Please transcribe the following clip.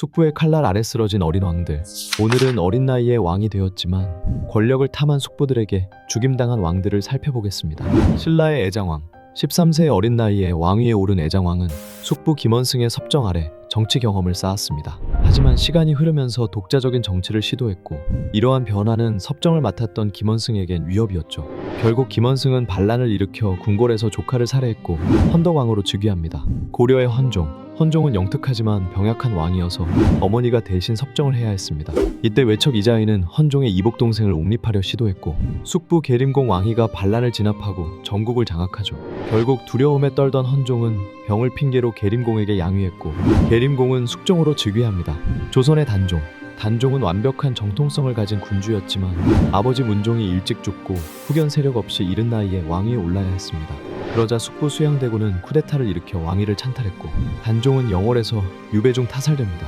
숙부의 칼날 아래 쓰러진 어린 왕들. 오늘은 어린 나이에 왕이 되었지만 권력을 탐한 숙부들에게 죽임당한 왕들을 살펴보겠습니다. 신라의 애장왕. 13세의 어린 나이에 왕위에 오른 애장왕은 숙부 김원승의 섭정 아래 정치 경험을 쌓았습니다. 하지만 시간이 흐르면서 독자적인 정치를 시도했고 이러한 변화는 섭정을 맡았던 김원승에겐 위협이었죠. 결국 김원승은 반란을 일으켜 궁궐에서 조카를 살해했고 헌덕왕으로 즉위합니다. 고려의 헌종. 헌종은 영특하지만 병약한 왕이어서 어머니가 대신 섭정을 해야 했습니다. 이때 외척 이자인은 헌종의 이복 동생을 옹립하려 시도했고 숙부 계림공 왕희가 반란을 진압하고 전국을 장악하죠. 결국 두려움에 떨던 헌종은 병을 핑계로 계림공에게 양위했고 계림공은 숙종으로 즉위합니다. 조선의 단종. 단종은 완벽한 정통성을 가진 군주였지만 아버지 문종이 일찍 죽고 후견 세력 없이 이른 나이에 왕위에 올라야 했습니다. 그러자 숙부 수양대군은 쿠데타를 일으켜 왕위를 찬탈했고 단종은 영월에서 유배중 타살됩니다.